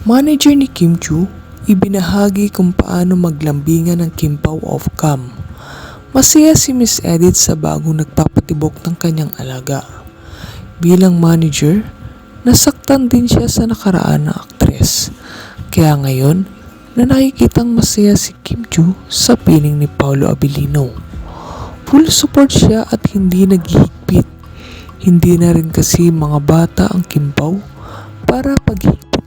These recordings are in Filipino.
Manager ni Kim Chu, ibinahagi kung paano maglambingan ng Kimpaw of Cam. Masaya si Miss Edith sa bagong nagpapatibok ng kanyang alaga. Bilang manager, nasaktan din siya sa nakaraan na aktres. Kaya ngayon, na nakikitang masaya si Kim Chu sa piling ni Paolo Abilino. Full support siya at hindi naghihigpit. Hindi na rin kasi mga bata ang Kimpaw para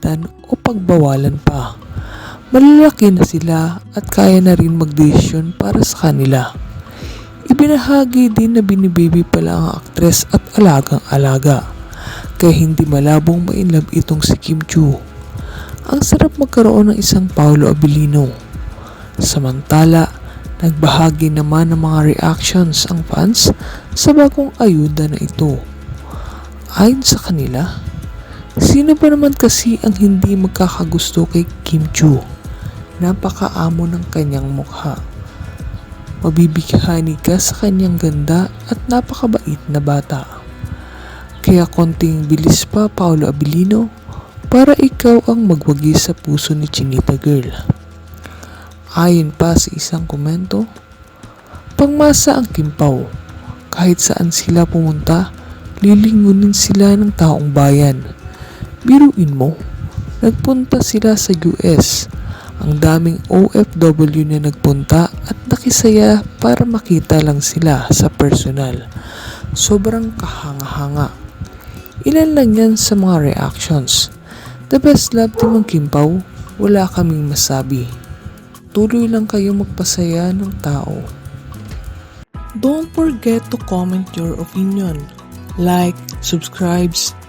paghihigpitan o pagbawalan pa. Malalaki na sila at kaya na rin magdesisyon para sa kanila. Ibinahagi din na binibaby pala ang aktres at alagang-alaga. Kaya hindi malabong mainlove itong si Kim Chu. Ang sarap magkaroon ng isang Paolo Abilino. Samantala, nagbahagi naman ng mga reactions ang fans sa bagong ayuda na ito. Ayon sa kanila, sino ba naman kasi ang hindi magkakagusto kay Kim Chu? Napakaamo ng kanyang mukha. Mabibighani ka sa kanyang ganda at napakabait na bata. Kaya konting bilis pa Paolo Abilino para ikaw ang magwagi sa puso ni Chinita Girl. Ayon pa sa isang komento, pangmasa ang Kimpaw. Kahit saan sila pumunta, lilingunin sila ng taong bayan. Biruin mo, nagpunta sila sa US. Ang daming OFW na nagpunta at nakisaya para makita lang sila sa personal. Sobrang kahanga-hanga. Ilan lang yan sa mga reactions. The best love team ng Kimpaw, wala kaming masabi. Tuloy lang kayo magpasaya ng tao. Don't forget to comment your opinion, like, subscribe,